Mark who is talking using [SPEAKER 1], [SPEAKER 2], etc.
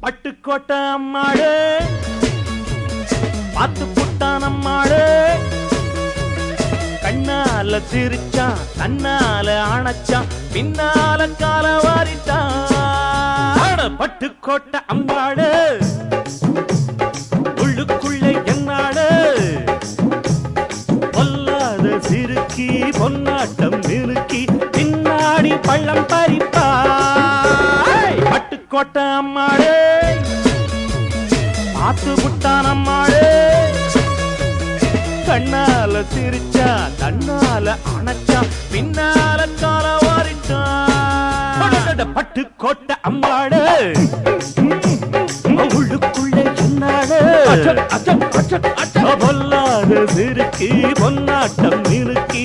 [SPEAKER 1] பட்டுக்கோட்டை அம்மாடு பார்த்து புட்டான் அம்மாடு கண்ணால சிரிச்சான் தன்னால அணைச்சான் பின்னால கால வாரிட்டான். பட்டுக்கோட்டை அம்மாடு பொல்லாத பொன்னாட்டம் நிறுக்கி பின்னாடி பள்ளம் பறிப்பாய் பட்டுக்கோட்டை அம்மாடே பார்த்து புட்டான் அம்மாடே கண்ணால சிரிச்சா தன்னால அணைச்சா பின்னால கால வாரிட்டான் பட்டுக்கோட்டை அம்மாடு உள்ளுக்குள்ளே என்னாடு பொன்னாட்டம் மினுக்கி